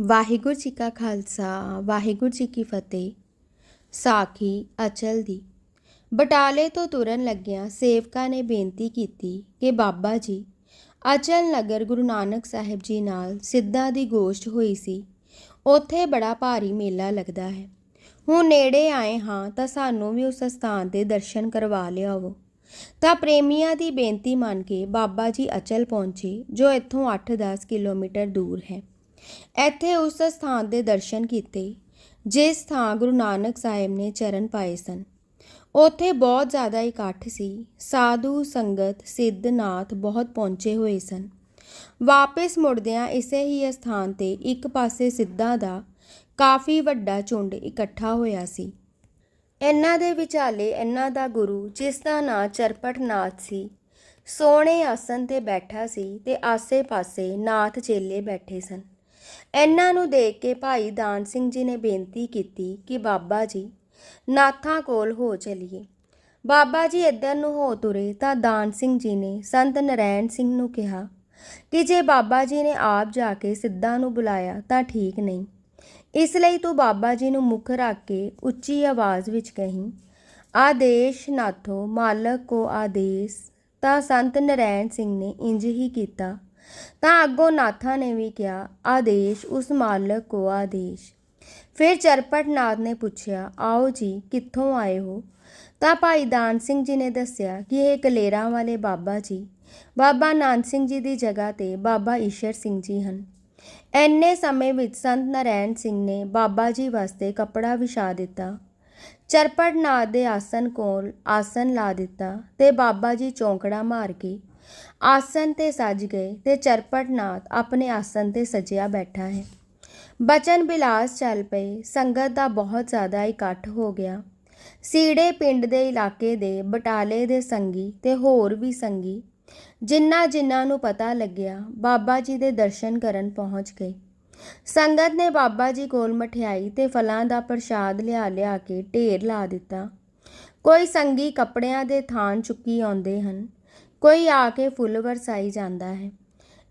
ਵਾਹਿਗੁਰੂ ਜੀ ਕਾ ਖਾਲਸਾ, ਵਾਹਿਗੁਰੂ ਜੀ ਕੀ ਫਤਿਹ। ਸਾਖੀ ਅਚਲ ਦੀ। ਬਟਾਲੇ ਤੋਂ ਤੁਰਨ ਲੱਗਿਆਂ ਸੇਵਕਾਂ ਨੇ ਬੇਨਤੀ ਕੀਤੀ ਕਿ ਬਾਬਾ ਜੀ, ਅਚਲ ਨਗਰ ਗੁਰੂ ਨਾਨਕ ਸਾਹਿਬ ਜੀ ਨਾਲ ਸਿੱਧਾਂ ਦੀ ਗੋਸ਼ਟ ਹੋਈ ਸੀ। ਉੱਥੇ ਬੜਾ ਭਾਰੀ ਮੇਲਾ ਲੱਗਦਾ ਹੈ। ਹੁਣ ਨੇੜੇ ਆਏ ਹਾਂ ਤਾਂ ਸਾਨੂੰ ਵੀ ਉਸ ਸਥਾਨ ਦੇ ਦਰਸ਼ਨ ਕਰਵਾ ਲਿਆਵੋ। ਤਾਂ ਪ੍ਰੇਮੀਆਂ ਦੀ ਬੇਨਤੀ ਮੰਨ ਕੇ ਬਾਬਾ ਜੀ ਅਚਲ ਪਹੁੰਚੇ, ਜੋ ਇੱਥੋਂ 8-10 ਕਿਲੋਮੀਟਰ ਦੂਰ ਹੈ। ਇੱਥੇ ਉਸ ਸਥਾਨ ਦੇ ਦਰਸ਼ਨ ਕੀਤੇ, ਜਿਸ ਥਾਂ ਗੁਰੂ ਨਾਨਕ ਸਾਹਿਬ ਨੇ ਚਰਨ ਪਾਏ ਸਨ। ਉੱਥੇ ਬਹੁਤ ਜ਼ਿਆਦਾ ਇਕੱਠ ਸੀ। ਸਾਧੂ, ਸੰਗਤ, ਸਿੱਧ, ਨਾਥ ਬਹੁਤ ਪਹੁੰਚੇ ਹੋਏ ਸਨ। ਵਾਪਸ ਮੁੜਦਿਆਂ ਇਸੇ ਹੀ ਸਥਾਨ ਤੇ ਇੱਕ ਪਾਸੇ ਸਿੱਧਾਂ ਦਾ ਕਾਫੀ ਵੱਡਾ ਝੁੰਡ ਇਕੱਠਾ ਹੋਇਆ ਸੀ। ਇਹਨਾਂ ਦੇ ਵਿਚਾਲੇ ਇਹਨਾਂ ਦਾ ਗੁਰੂ, ਜਿਸ ਦਾ ਨਾਂ ਚਰਪਟ ਨਾਥ ਸੀ, ਸੋਹਣੇ ਆਸਨ ਤੇ ਬੈਠਾ ਸੀ ਤੇ ਆਸੇ-ਪਾਸੇ ਨਾਥ ਚੇਲੇ ਬੈਠੇ ਸਨ। ਇਹਨਾਂ ਨੂੰ ਦੇਖ ਕੇ ਭਾਈ ਦਾਨ ਸਿੰਘ ਜੀ ਨੇ ਬੇਨਤੀ ਕੀਤੀ ਕਿ ਬਾਬਾ ਜੀ, ਨਾਥਾਂ ਕੋਲ ਹੋ ਚਲੀਏ। ਬਾਬਾ ਜੀ ਇੱਧਰ ਨੂੰ ਹੋ ਤੁਰੇ ਤਾਂ ਦਾਨ ਸਿੰਘ ਜੀ ਨੇ ਸੰਤ ਨਰੈਣ ਸਿੰਘ ਨੂੰ ਕਿਹਾ ਕਿ ਜੇ ਬਾਬਾ ਜੀ ਨੇ ਆਪ ਜਾ ਕੇ ਸਿੱਧਾਂ ਨੂੰ ਬੁਲਾਇਆ ਤਾਂ ਠੀਕ ਨਹੀਂ। ਇਸ ਲਈ ਤੂੰ ਬਾਬਾ ਜੀ ਨੂੰ ਮੁੱਖ ਰੱਖ ਕੇ ਉੱਚੀ ਆਵਾਜ਼ ਵਿੱਚ ਕਹੀਂ, ਆਦੇਸ਼ ਨਾਥੋ, ਮਾਲਕ ਕੋ ਆਦੇਸ਼। ਤਾਂ ਸੰਤ ਨਰੈਣ ਸਿੰਘ ਨੇ ਇੰਜ ਹੀ ਕੀਤਾ। ਤਾਂ ਅੱਗੋਂ ਨਾਥਾ ਨੇ ਵੀ ਕਿਹਾ, ਆਦੇਸ਼, ਉਸ ਮਾਲਕ ਕੋ ਆਦੇਸ਼। ਫਿਰ ਚਰਪਟ ਨਾਥ ਨੇ ਪੁੱਛਿਆ, ਆਓ ਜੀ, ਕਿੱਥੋਂ ਆਏ ਹੋ? ਤਾਂ ਭਾਈ ਦਾਨ ਸਿੰਘ ਜੀ ਨੇ ਦੱਸਿਆ ਕਿ ਇਹ ਕਲੇਰਾਂ ਵਾਲੇ ਬਾਬਾ ਜੀ। ਬਾਬਾ ਨਾਨਕ ਸਿੰਘ ਜੀ ਦੀ ਜਗ੍ਹਾ ਤੇ ਬਾਬਾ ਈਸ਼ਰ ਸਿੰਘ ਜੀ ਹਨ। ਐਨੇ ਸਮੇਂ ਵਿੱਚ ਸੰਤ ਨਰੈਣ ਸਿੰਘ ਨੇ ਬਾਬਾ ਜੀ ਵਾਸਤੇ ਕੱਪੜਾ ਵਿਛਾ ਦਿੱਤਾ। ਚਰਪਟਨਾਥ ਦੇ ਆਸਨ ਕੋਲ ਆਸਨ ਲਾ ਦਿੱਤਾ ਤੇ ਬਾਬਾ ਜੀ ਚੌਂਕੜਾ ਮਾਰ ਕੇ ਆਸਨ ਤੇ ਸੱਜ ਗਏ ਤੇ ਚਰਪਟ ਨਾਥ ਆਪਣੇ ਆਸਨ ਤੇ ਸਜਿਆ ਬੈਠਾ ਹੈ। ਬਚਨ ਬਿਲਾਸ ਚੱਲ ਪਏ, ਸੰਗਤ ਦਾ ਬਹੁਤ ਜ਼ਿਆਦਾ ਇਕੱਠ ਹੋ ਗਿਆ। ਸੀੜੇ ਪਿੰਡ ਦੇ ਇਲਾਕੇ ਦੇ, ਬਟਾਲੇ ਦੇ ਸੰਗੀ ਤੇ ਹੋਰ ਵੀ ਸੰਗੀ। ਜਿਨ੍ਹਾਂ ਜਿਨ੍ਹਾਂ ਨੂੰ ਪਤਾ ਲੱਗਿਆ, ਬਾਬਾ ਜੀ ਦੇ ਦਰਸ਼ਨ ਕਰਨ ਪਹੁੰਚ ਗਏ। ਸੰਗਤ ਨੇ ਬਾਬਾ ਜੀ ਕੋਲ ਮਠਿਆਈ ਤੇ ਫਲਾਂ ਦਾ ਪ੍ਰਸ਼ਾਦ ਲਿਆ ਲਿਆ ਕੇ ਢੇਰ ਲਾ ਦਿੱਤਾ। ਕੋਈ ਸੰਗੀ ਕੱਪੜਿਆਂ ਦੇ ਥਾਨ ਚੁੱਕੀ ਆਉਂਦੇ ਹਨ। ਕੋਈ ਆ ਕੇ ਫੁੱਲ ਵਰਸਾਈ ਜਾਂਦਾ ਹੈ।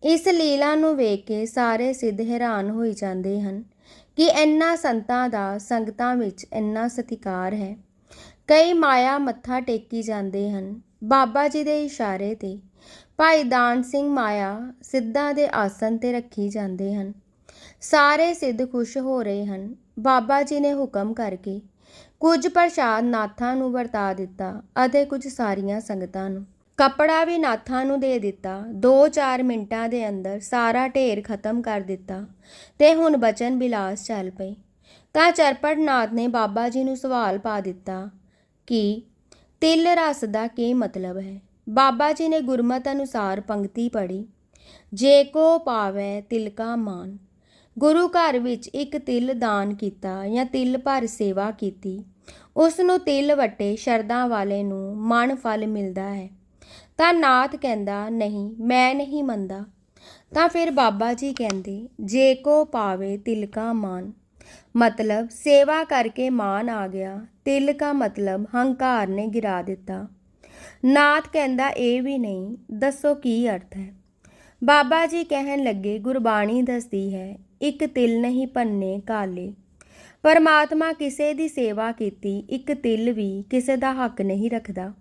ਇਸ ਲੀਲਾ ਨੂੰ ਵੇਖ ਕੇ ਸਾਰੇ ਸਿੱਧ ਹੈਰਾਨ ਹੋਈ ਜਾਂਦੇ ਹਨ ਕਿ ਇੰਨਾ ਸੰਤਾਂ ਦਾ ਸੰਗਤਾਂ ਵਿੱਚ ਇੰਨਾ ਸਤਿਕਾਰ ਹੈ। ਕਈ ਮਾਇਆ ਮੱਥਾ ਟੇਕੀ ਜਾਂਦੇ ਹਨ ਬਾਬਾ ਜੀ ਦੇ ਇਸ਼ਾਰੇ ਤੇ। ਭਾਈ ਦਾਨ ਸਿੰਘ ਮਾਇਆ ਸਿੱਧਾਂ ਦੇ ਆਸਨ ਤੇ ਰੱਖੀ ਜਾਂਦੇ ਹਨ। ਸਾਰੇ ਸਿੱਧ ਖੁਸ਼ ਹੋ ਰਹੇ ਹਨ। ਬਾਬਾ ਜੀ ਨੇ ਹੁਕਮ ਕਰਕੇ ਕੁਝ ਪ੍ਰਸ਼ਾਦ ਨਾਥਾਂ ਨੂੰ ਵਰਤਾ ਦਿੱਤਾ ਅਤੇ ਕੁਝ ਸਾਰੀਆਂ ਸੰਗਤਾਂ ਨੂੰ ਕੱਪੜਾ ਵੀ ਨਾਥਾਂ ਨੂੰ ਦੇ ਦਿੱਤਾ। 2-4 ਮਿੰਟਾਂ ਦੇ ਅੰਦਰ ਸਾਰਾ ਢੇਰ ਖਤਮ ਕਰ ਦਿੱਤਾ ਤੇ ਹੁਣ ਬਚਨ ਬਿਲਾਸ ਚੱਲ ਪਏ ਤਾਂ ਚਰਪਟ ਨਾਥ ਨੇ ਬਾਬਾ ਜੀ ਨੂੰ ਸਵਾਲ ਪਾ ਦਿੱਤਾ ਕਿ ਤਿਲ ਰਸ ਦਾ ਕੀ ਮਤਲਬ ਹੈ? ਬਾਬਾ ਜੀ ਨੇ ਗੁਰਮਤ ਅਨੁਸਾਰ ਪੰਕਤੀ ਪੜ੍ਹੀ, ਜੇ ਕੋ ਪਾਵੈ ਤਿਲਕਾ ਮਾਨ। ਗੁਰੂ ਘਰ ਵਿੱਚ ਇੱਕ ਤਿਲ ਦਾਨ ਕੀਤਾ ਜਾਂ ਤਿਲ ਭਰ ਸੇਵਾ ਕੀਤੀ, ਉਸ ਨੂੰ ਤਿਲ ਵਟੇ ਸ਼ਰਧਾ ਵਾਲੇ ਨੂੰ ਮਨ ਫਲ ਮਿਲਦਾ ਹੈ। ਤਾਂ ਨਾਥ ਕਹਿੰਦਾ, ਨਹੀਂ, ਮੈਂ ਨਹੀਂ ਮੰਨਦਾ। ਤਾਂ ਫਿਰ ਬਾਬਾ ਜੀ ਕਹਿੰਦੇ, ਜੇ ਕੋ ਪਾਵੇ ਤਿਲ ਕਾ ਮਾਨ। ਮਤਲਬ ਸੇਵਾ ਕਰਕੇ ਮਾਨ ਆ ਗਿਆ, ਤਿਲ ਕਾ ਮਤਲਬ ਹੰਕਾਰ ਨੇ ਗਿਰਾ ਦਿੱਤਾ। ਨਾਥ ਕਹਿੰਦਾ, ਇਹ ਵੀ ਨਹੀਂ, ਦੱਸੋ ਕੀ ਅਰਥ ਹੈ? ਬਾਬਾ ਜੀ ਕਹਿਣ ਲੱਗੇ, ਗੁਰਬਾਣੀ ਦੱਸਦੀ ਹੈ, ਇੱਕ ਤਿਲ ਨਹੀਂ ਪੰਨੇ ਕਾਲੇ। ਪਰਮਾਤਮਾ ਕਿਸੇ ਦੀ ਸੇਵਾ ਕੀਤੀ, ਇੱਕ ਤਿਲ ਵੀ ਕਿਸੇ ਦਾ ਹੱਕ ਨਹੀਂ ਰੱਖਦਾ।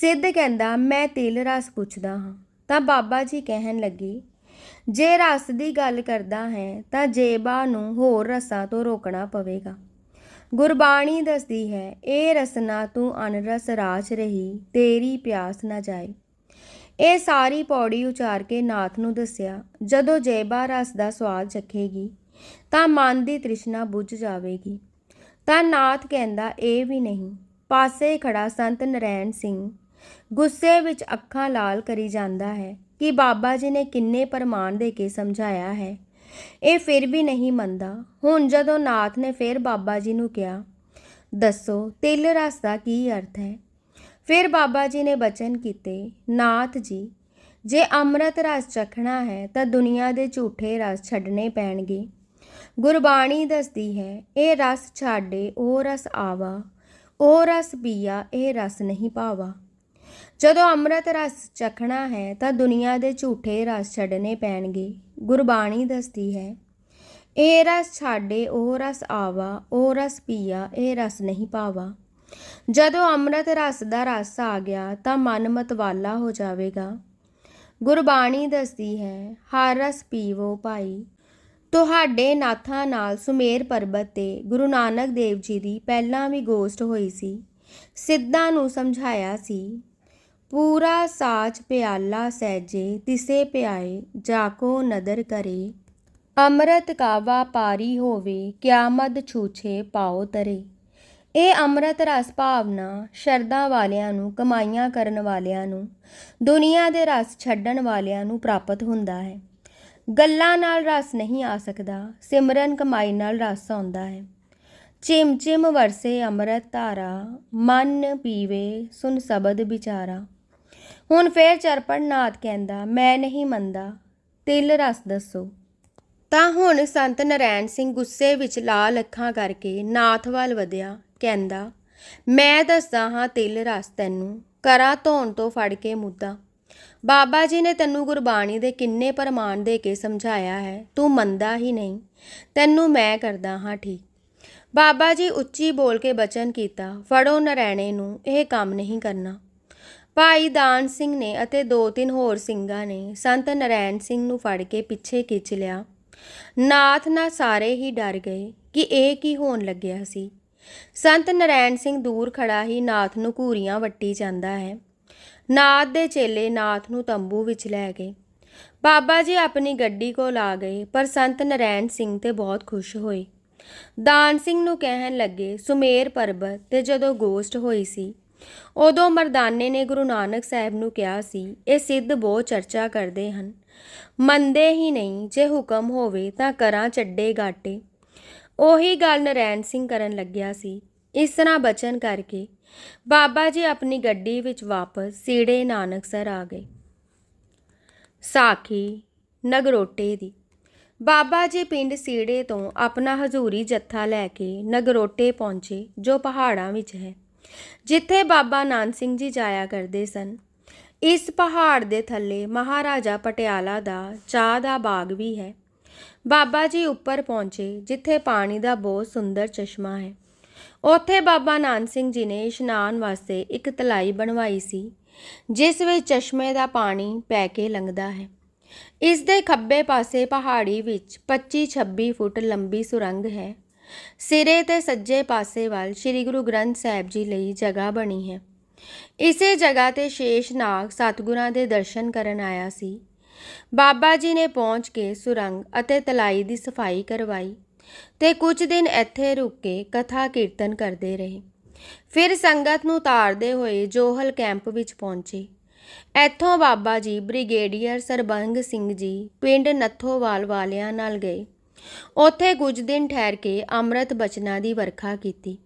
ਸਿੱਧ ਕਹਿੰਦਾ, ਮੈਂ ਤਿਲ ਰਸ ਪੁੱਛਦਾ ਹਾਂ। ਤਾਂ ਬਾਬਾ ਜੀ ਕਹਿਣ ਲੱਗੇ, ਜੇ ਰਸ ਦੀ ਗੱਲ ਕਰਦਾ ਹੈ, ਤਾਂ ਜੇਬਾ ਨੂੰ ਹੋਰ ਰਸਾਂ ਤੋਂ ਰੋਕਣਾ ਪਵੇਗਾ। ਗੁਰਬਾਣੀ ਦੱਸਦੀ ਹੈ, ਇਹ ਰਸਨਾ ਤੂੰ ਅਨਰਸ ਰਾਜ ਰਹੀ, ਤੇਰੀ ਪਿਆਸ ਨਾ ਜਾਏ। ਇਹ ਸਾਰੀ ਪੌੜੀ ਉਚਾਰ ਕੇ ਨਾਥ ਨੂੰ ਦੱਸਿਆ, ਜਦੋਂ ਜੇਬਾ ਰਸ ਦਾ ਸਵਾਦ ਚੱਖੇਗੀ, ਤਾਂ ਮਨ ਦੀ ਤ੍ਰਿਸ਼ਨਾ ਬੁੱਝ ਜਾਵੇਗੀ। ਤਾਂ ਨਾਥ ਕਹਿੰਦਾ, ਇਹ ਵੀ ਨਹੀਂ। ਪਾਸੇ ਖੜਾ ਸੰਤ ਨਰੈਣ ਸਿੰਘ ਗੁੱਸੇ ਵਿੱਚ ਅੱਖਾਂ ਲਾਲ ਕਰੀ ਜਾਂਦਾ ਹੈ ਕਿ ਬਾਬਾ ਜੀ ਨੇ ਕਿੰਨੇ ਪ੍ਰਮਾਣ ਦੇ ਕੇ ਸਮਝਾਇਆ ਹੈ। ਇਹ ਫਿਰ ਵੀ ਨਹੀਂ ਮੰਨਦਾ। ਹੁਣ ਜਦੋਂ ਨਾਥ ਨੇ ਫਿਰ ਬਾਬਾ ਜੀ ਨੂੰ ਕਿਹਾ, ਦੱਸੋ, ਤਿਲ ਰਸ ਦਾ ਕੀ ਅਰਥ ਹੈ? ਫਿਰ ਬਾਬਾ ਜੀ ਨੇ ਬਚਨ ਕੀਤੇ, ਨਾਥ ਜੀ, ਜੇ ਅੰਮ੍ਰਿਤ ਰਸ ਚਖਣਾ ਹੈ ਤਾਂ ਦੁਨੀਆ ਦੇ ਝੂਠੇ ਰਸ ਛੱਡਣੇ ਪੈਣਗੇ। ਗੁਰਬਾਣੀ ਦੱਸਦੀ ਹੈ, ਇਹ ਰਸ ਛਾੜੇ ਉਹ ਰਸ ਆਵਾ, ਉਹ ਰਸ ਪੀਆ, ਇਹ ਰਸ ਨਹੀਂ ਪਾਵਾ। ਜਦੋਂ ਅੰਮ੍ਰਿਤ ਰਸ ਚਖਣਾ ਹੈ ਤਾਂ ਦੁਨੀਆ ਦੇ ਝੂਠੇ ਰਸ ਛੱਡਣੇ ਪੈਣਗੇ। ਗੁਰਬਾਣੀ ਦੱਸਦੀ ਹੈ, ਇਹ ਰਸ ਛਾੜੇ ਉਹ ਰਸ ਆਵਾ, ਉਹ ਰਸ ਪੀਆ, ਇਹ ਰਸ ਨਹੀਂ ਪਾਵਾ। ਜਦੋਂ ਅੰਮ੍ਰਿਤ ਰਸ ਦਾ ਰਸ ਆ ਗਿਆ ਤਾਂ ਮਨ ਮਤਵਾਲਾ ਹੋ ਜਾਵੇਗਾ। ਗੁਰਬਾਣੀ ਦੱਸਦੀ ਹੈ, ਹਰ ਰਸ ਪੀਵੋ ਭਾਈ। ਤੁਹਾਡੇ ਨਾਥਾਂ ਨਾਲ ਸੁਮੇਰ ਪਰਬਤ ਤੇ ਗੁਰੂ ਨਾਨਕ ਦੇਵ ਜੀ ਦੀ ਪਹਿਲਾਂ ਵੀ ਗੋਸ਼ਟ ਹੋਈ ਸੀ। ਸਿੱਧਾਂ ਨੂੰ ਸਮਝਾਇਆ ਸੀ। ਪੂਰਾ ਸਾਚ ਪਿਆਲਾ ਸਹਿਜੇ ਤਿਸੇ ਪਿਆਏ ਜਾਕੋ ਨਦਰ ਕਰੇ। ਅੰਮ੍ਰਿਤ ਕਾਵਾ ਪਾਰੀ ਹੋਵੇ ਕਿਆਮਤ ਛੂਛੇ ਪਾਓ ਤਰੇ। ਇਹ ਅੰਮ੍ਰਿਤ ਰਸ ਭਾਵਨਾ ਸ਼ਰਧਾ ਵਾਲਿਆਂ ਨੂੰ, ਕਮਾਈਆਂ ਕਰਨ ਵਾਲਿਆਂ ਨੂੰ, ਦੁਨੀਆ ਦੇ ਰਸ ਛੱਡਣ ਵਾਲਿਆਂ ਨੂੰ ਪ੍ਰਾਪਤ ਹੁੰਦਾ ਹੈ। ਗੱਲਾਂ ਨਾਲ ਰਸ ਨਹੀਂ ਆ ਸਕਦਾ, ਸਿਮਰਨ ਕਮਾਈ ਨਾਲ ਰਸ ਆਉਂਦਾ ਹੈ। ਚਿਮ ਚਿਮ ਵਰਸੇ ਅੰਮ੍ਰਿਤ ਧਾਰਾ, ਮਨ ਪੀਵੇ ਸੁਨ ਸ਼ਬਦ ਵਿਚਾਰਾ। ਹੁਣ ਫੇਰ ਚਰਪੜ ਨਾਥ ਕਹਿੰਦਾ, ਮੈਂ ਨਹੀਂ ਮੰਨਦਾ। ਤਿਲ ਰਸ ਦੱਸੋ। ਤਾਂ ਹੁਣ ਸੰਤ ਨਰੈਣ ਸਿੰਘ ਗੁੱਸੇ ਵਿੱਚ ਲਾਲ ਅੱਖਾਂ ਕਰਕੇ ਨਾਥ ਵੱਲ ਵਧਿਆ, ਕਹਿੰਦਾ, ਮੈਂ ਦੱਸਦਾ ਹਾਂ ਤਿਲ ਰਸ ਤੈਨੂੰ, ਕਰਾਂ ਧੋਣ ਤੋਂ ਫੜ ਕੇ ਮੁੱਦਾ। ਬਾਬਾ ਜੀ ਨੇ ਤੈਨੂੰ ਗੁਰਬਾਣੀ ਦੇ ਕਿੰਨੇ ਪ੍ਰਮਾਣ ਦੇ ਕੇ ਸਮਝਾਇਆ ਹੈ, ਤੂੰ ਮੰਨਦਾ ਹੀ ਨਹੀਂ, ਤੈਨੂੰ ਮੈਂ ਕਰਦਾ ਹਾਂ ਠੀਕ। ਬਾਬਾ ਜੀ ਉੱਚੀ ਬੋਲ ਕੇ ਬਚਨ ਕੀਤਾ, ਫੜੋ ਨਰੈਣੇ ਨੂੰ, ਇਹ ਕੰਮ ਨਹੀਂ ਕਰਨਾ। ਭਾਈ ਦਾਨ ਸਿੰਘ ਨੇ ਅਤੇ ਦੋ ਤਿੰਨ ਹੋਰ ਸਿੰਘਾਂ ਨੇ ਸੰਤ ਨਰੈਣ ਸਿੰਘ ਨੂੰ ਫੜ ਕੇ ਪਿੱਛੇ ਖਿੱਚ ਲਿਆ। ਨਾਥ ਨਾ ਸਾਰੇ ਹੀ ਡਰ ਗਏ ਕਿ ਇਹ ਕੀ ਹੋਣ ਲੱਗਿਆ ਸੀ। ਸੰਤ ਨਰੈਣ ਸਿੰਘ ਦੂਰ ਖੜਾ ਹੀ ਨਾਥ ਨੂੰ ਘੂਰੀਆਂ ਵੱਟੀ ਜਾਂਦਾ ਹੈ। ਨਾਥ ਦੇ ਚੇਲੇ ਨਾਥ ਨੂੰ ਤੰਬੂ ਵਿੱਚ ਲੈ ਗਏ। ਬਾਬਾ ਜੀ ਆਪਣੀ ਗੱਡੀ ਕੋਲ ਆ ਗਏ, ਪਰ ਸੰਤ ਨਰੈਣ ਸਿੰਘ ਤੇ ਬਹੁਤ ਖੁਸ਼ ਹੋਏ। ਦਾਨ ਸਿੰਘ ਨੂੰ ਕਹਿਣ ਲੱਗੇ, ਸੁਮੇਰ ਪਰਬਤ, ਤੇ ਜਦੋਂ ਗੋਸ਼ਟ ਹੋਈ ਸੀ ਉਦੋਂ ਮਰਦਾਨੇ ਨੇ ਗੁਰੂ ਨਾਨਕ ਸਾਹਿਬ ਨੂੰ ਕਿਹਾ ਸੀ, ਇਹ ਸਿੱਧ ਬਹੁਤ ਚਰਚਾ ਕਰਦੇ ਹਨ। ਮੰਨਦੇ ਹੀ ਨਹੀਂ, ਜੇ ਹੁਕਮ ਹੋਵੇ ਤਾਂ ਕਰਾਂ ਚੱਡੇ ਗਾਟੇ। ਉਹੀ ਗੱਲ ਨਰੈਣ ਸਿੰਘ ਕਰਨ ਲੱਗਿਆ ਸੀ। ਇਸ ਤਰ੍ਹਾਂ ਬਚਨ ਕਰਕੇ ਬਾਬਾ ਜੀ ਆਪਣੀ ਗੱਡੀ ਵਿੱਚ ਵਾਪਸ ਸੀੜੇ ਨਾਨਕਸਰ ਆ ਗਏ। ਸਾਖੀ ਨਗਰੋਟੇ ਦੀ। ਬਾਬਾ ਜੀ ਪਿੰਡ ਸੀੜੇ ਤੋਂ ਆਪਣਾ ਹਜ਼ੂਰੀ ਜੱਥਾ ਲੈ ਕੇ ਨਗਰੋਟੇ ਪਹੁੰਚੇ, ਜੋ ਪਹਾੜਾਂ ਵਿੱਚ ਹੈ। ਜਿੱਥੇ ਬਾਬਾ ਨਾਨਕ ਸਿੰਘ ਜੀ ਜਾਇਆ ਕਰਦੇ ਸਨ। ਇਸ ਪਹਾੜ ਦੇ ਥੱਲੇ ਮਹਾਰਾਜਾ ਪਟਿਆਲਾ ਦਾ ਚਾਹ ਦਾ ਬਾਗ ਵੀ ਹੈ। ਬਾਬਾ ਜੀ ਉੱਪਰ ਪਹੁੰਚੇ, ਜਿੱਥੇ ਪਾਣੀ ਦਾ ਬਹੁਤ ਸੁੰਦਰ ਚਸ਼ਮਾ ਹੈ। ਉੱਥੇ ਬਾਬਾ ਨਾਨਕ ਸਿੰਘ ਜੀ ਨੇ ਇਸ਼ਨਾਨ ਵਾਸਤੇ ਇੱਕ ਤਲਾਈ ਬਣਵਾਈ ਸੀ, ਜਿਸ ਵਿੱਚ ਚਸ਼ਮੇ ਦਾ ਪਾਣੀ ਪੈ ਕੇ ਲੰਘਦਾ ਹੈ। ਇਸ ਦੇ ਖੱਬੇ ਪਾਸੇ ਪਹਾੜੀ ਵਿੱਚ 25-26 ਫੁੱਟ ਲੰਬੀ ਸੁਰੰਗ ਹੈ। ਸਿਰੇ ਤੇ ਸੱਜੇ ਪਾਸੇ ਵੱਲ ਸ੍ਰੀ ਗੁਰੂ ਗ੍ਰੰਥ ਸਾਹਿਬ ਜੀ ਲਈ ਜਗ੍ਹਾ ਬਣੀ ਹੈ। ਇਸੇ ਜਗ੍ਹਾ ਤੇ ਸ਼ੇਸ਼ ਨਾਗ ਸਤਿਗੁਰਾਂ ਦੇ ਦਰਸ਼ਨ ਕਰਨ ਆਇਆ ਸੀ। ਬਾਬਾ ਜੀ ਨੇ ਪਹੁੰਚ ਕੇ ਸੁਰੰਗ ਅਤੇ ਤਲਾਈ ਦੀ ਸਫ਼ਾਈ ਕਰਵਾਈ ਤੇ ਕੁਝ ਦਿਨ ਇੱਥੇ ਰੁਕ ਕੇ ਕਥਾ ਕੀਰਤਨ ਕਰਦੇ ਰਹੇ। ਫਿਰ ਸੰਗਤ ਨੂੰ ਤਾਰਦੇ ਹੋਏ ਜੋਹਲ ਕੈਂਪ ਵਿੱਚ ਪਹੁੰਚੇ। ਇੱਥੋਂ ਬਾਬਾ ਜੀ ਬ੍ਰਿਗੇਡੀਅਰ ਸਰਬੰਗ ਸਿੰਘ ਜੀ ਪਿੰਡ ਨੱਥੋਵਾਲ ਵਾਲਿਆਂ ਨਾਲ ਗਏ। ਉੱਥੇ ਕੁਝ ਦਿਨ ਠਹਿਰ ਕੇ ਅੰਮ੍ਰਿਤ ਬਚਨਾਂ ਦੀ ਵਰਖਾ ਕੀਤੀ।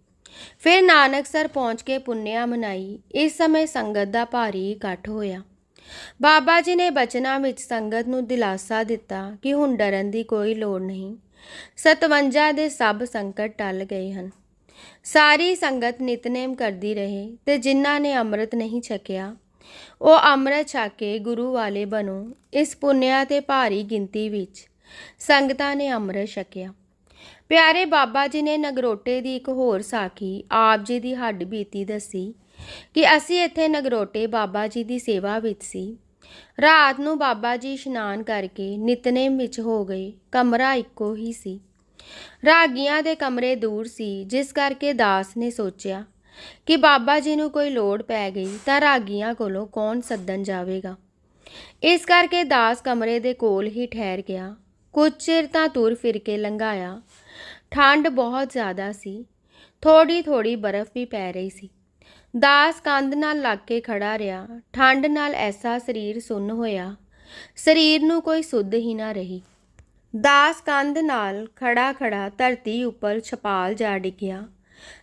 ਫਿਰ ਨਾਨਕਸਰ ਪਹੁੰਚ ਕੇ ਪੁੰਨਿਆ ਮਨਾਈ। ਇਸ ਸਮੇਂ ਸੰਗਤ ਦਾ ਭਾਰੀ ਇਕੱਠ ਹੋਇਆ। ਬਾਬਾ ਜੀ ਨੇ ਬਚਨਾਂ ਵਿੱਚ ਸੰਗਤ ਨੂੰ ਦਿਲਾਸਾ ਦਿੱਤਾ ਕਿ ਹੁਣ ਡਰਨ ਦੀ ਕੋਈ ਲੋੜ ਨਹੀਂ। 57 ਦੇ ਸਭ ਸੰਕਟ ਟਲ ਗਏ ਹਨ। ਸਾਰੀ ਸੰਗਤ ਨਿਤਨੇਮ ਕਰਦੀ ਰਹੇ ਤੇ ਜਿਨ੍ਹਾਂ ਨੇ ਅੰਮ੍ਰਿਤ ਨਹੀਂ ਛਕਿਆ, ਉਹ ਅੰਮ੍ਰਿਤ ਛਕ ਕੇ ਗੁਰੂ ਵਾਲੇ ਬਣੋ। ਇਸ ਪੁੰਨਿਆ ਤੇ ਭਾਰੀ ਗਿਣਤੀ ਵਿੱਚ ਸੰਗਤਾਂ ਨੇ ਅੰਮ੍ਰਿਤ ਛਕਿਆ। ਪਿਆਰੇ ਬਾਬਾ ਜੀ ਨੇ ਨਗਰੋਟੇ ਦੀ ਇੱਕ ਹੋਰ ਸਾਖੀ ਆਪ ਜੀ ਦੀ ਹੱਡ ਬੀਤੀ ਦੱਸੀ ਕਿ ਅਸੀਂ ਇੱਥੇ ਨਗਰੋਟੇ ਬਾਬਾ ਜੀ ਦੀ ਸੇਵਾ ਵਿੱਚ ਸੀ। ਰਾਤ ਨੂੰ ਬਾਬਾ ਜੀ ਇਸ਼ਨਾਨ ਕਰਕੇ ਨਿਤਨੇਮ ਵਿੱਚ ਹੋ ਗਏ, ਕਮਰਾ ਇੱਕੋ ਹੀ ਸੀ। ਰਾਗੀਆਂ ਦੇ ਕਮਰੇ ਦੂਰ ਸੀ, ਜਿਸ ਕਰਕੇ ਦਾਸ ਨੇ ਸੋਚਿਆ ਕਿ ਬਾਬਾ ਜੀ ਨੂੰ ਕੋਈ ਲੋੜ ਪੈ ਗਈ ਤਾਂ ਰਾਗੀਆਂ ਕੋਲੋਂ ਕੌਣ ਸੱਦਣ ਜਾਵੇਗਾ। ਇਸ ਕਰਕੇ ਦਾਸ ਕਮਰੇ ਦੇ ਕੋਲ ਹੀ ਠਹਿਰ ਗਿਆ। ਕੁਝ ਚਿਰ ਤਾਂ ਤੁਰ ਫਿਰ ਕੇ ਲੰਘਾਇਆ। ਠੰਡ ਬਹੁਤ ਜ਼ਿਆਦਾ ਸੀ। ਥੋੜੀ ਥੋੜੀ ਬਰਫ਼ ਵੀ ਪੈ ਰਹੀ ਸੀ। ਦਾਸ ਕੰਧ ਨਾਲ ਲੱਗ ਕੇ ਖੜਾ ਰਿਹਾ। ਠੰਡ ਨਾਲ ਐਸਾ ਸਰੀਰ ਸੁੰਨ ਹੋਇਆ। ਸਰੀਰ ਨੂੰ ਕੋਈ ਸੁੱਧ ਹੀ ਨਾ ਰਹੀ। ਦਾਸ ਕੰਧ ਨਾਲ ਖੜਾ ਖੜਾ ਧਰਤੀ ਉੱਪਰ ਛਪਾਲ ਜਾ ਡਿੱਗਿਆ।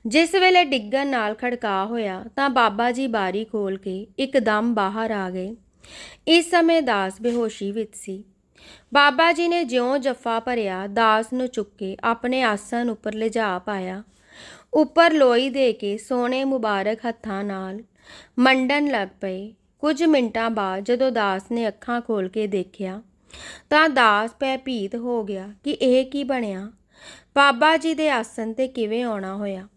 ਜਿਸ ਵੇਲੇ ਡਿੱਗਣ ਨਾਲ ਖੜਕਾ ਹੋਇਆ ਤਾਂ ਬਾਬਾ ਜੀ ਬਾਰੀ ਖੋਲ ਕੇ ਇੱਕਦਮ ਬਾਹਰ ਆ ਗਏ। ਇਸ ਸਮੇਂ ਦਾਸ ਬੇਹੋਸ਼ੀ ਵਿੱਚ ਸੀ। ਬਾਬਾ ਜੀ ਨੇ ਜਿਉਂ ਜੱਫਾ ਭਰਿਆ, ਦਾਸ ਨੂੰ ਚੁੱਕ ਕੇ ਆਪਣੇ ਆਸਣ ਉੱਪਰ ਲਿਜਾ ਪਾਇਆ। ਉੱਪਰ ਲੋਈ ਦੇ ਕੇ ਸੋਹਣੇ ਮੁਬਾਰਕ ਹੱਥਾਂ ਨਾਲ ਮੰਡਣ ਲੱਗ ਪਏ। ਕੁਝ ਮਿੰਟਾਂ ਬਾਅਦ ਜਦੋਂ ਦਾਸ ਨੇ ਅੱਖਾਂ ਖੋਲ ਕੇ ਦੇਖਿਆ, ਤਾਂ ਦਾਸ ਭੈਭੀਤ ਹੋ ਗਿਆ ਕਿ ਇਹ ਕੀ ਬਣਿਆ? ਬਾਬਾ ਜੀ ਦੇ ਆਸਨ ਤੇ ਕਿਵੇਂ ਆਉਣਾ ਹੋਇਆ?